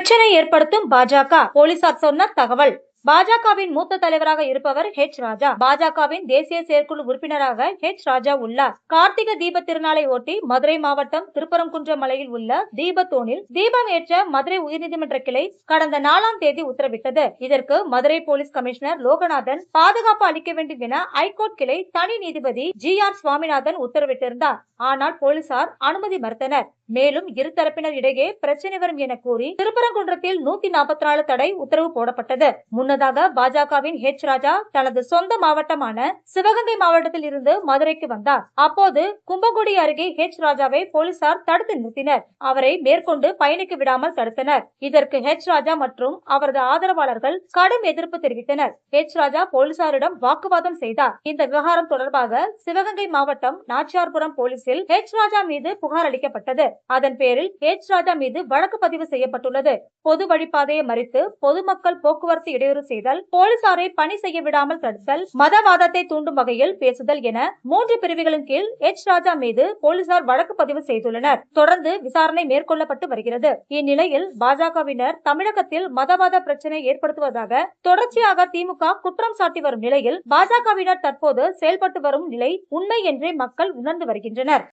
பிரச்சனை ஏற்படுத்தும் பாஜக போலீசார் சொன்ன தகவல். பாஜகவின் மூத்த தலைவராக இருப்பவர் ஹெச் ராஜா. பாஜகவின் தேசிய செயற்குழு உறுப்பினராக ஹெச் ராஜா உள்ளார். கார்த்திகை தீப திருநாளை ஒட்டி மதுரை மாவட்டம் திருப்பரங்குன்றம் மலையில் உள்ள தீபத்தூணில் தீபம் ஏற்ற மதுரை உயர்நீதிமன்ற கிளை கடந்த நாலாம் தேதி உத்தரவிட்டது. இதற்கு மதுரை போலீஸ் கமிஷனர் லோகநாதன் பாதுகாப்பு அளிக்க வேண்டும் என ஐகோர்ட் கிளை தனி நீதிபதி ஜி. ஆர். சுவாமிநாதன் உத்தரவிட்டிருந்தார். ஆனால் போலீசார் அனுமதி மறுத்தனர். மேலும் இரு தரப்பினர் இடையே பிரச்சனை வரும் என கூறி திருப்பரங்குன்றத்தில் நூத்தி நாற்பத்தி நாலு தடை உத்தரவு போடப்பட்டது. முன்னதாக பாஜகவின் ஹெச் ராஜா தனது சொந்த மாவட்டமான சிவகங்கை மாவட்டத்தில் இருந்து மதுரைக்கு வந்தார். அப்போது கும்பகுடி அருகே ஹெச் ராஜாவை போலீசார் தடுத்து நிறுத்தினர். அவரை மேற்கொண்டு பயணிக்க விடாமல் தடுத்தனர். இதற்கு ஹெச் ராஜா மற்றும் அவரது ஆதரவாளர்கள் கடும் எதிர்ப்பு தெரிவித்தனர். ஹெச் ராஜா போலீசாரிடம் வாக்குவாதம் செய்தார். இந்த விவகாரம் தொடர்பாக சிவகங்கை மாவட்டம் நாச்சியார்புரம் போலீசில் ஹெச் ராஜா மீது புகார் அளிக்கப்பட்டது. அதன் பேரில் ஹெச் ராஜா மீது வழக்கு பதிவு செய்யப்பட்டுள்ளது. பொது வழிப்பாதையை மறித்து பொதுமக்கள் போக்குவரத்து இடையூறு செய்தல் போலீசாரை பணி செய்ய விடாமல் தடுத்தல் மதவாதத்தை தூண்டும் வகையில் பேசுதல் என மூன்று பிரிவுகளின் கீழ் எச். ராஜா மீது போலீசார் வழக்கு பதிவு செய்துள்ளனர். தொடர்ந்து விசாரணை மேற்கொள்ளப்பட்டு வருகிறது. இந்நிலையில் பாஜகவினர் தமிழகத்தில் மதவாத பிரச்சனை ஏற்படுத்துவதாக தொடர்ச்சியாக திமுக குற்றம் சாட்டி வரும் நிலையில் பாஜகவினர் தற்போது செயல்பட்டு வரும் நிலை உண்மை என்றே மக்கள் உணர்ந்து வருகின்றனர்.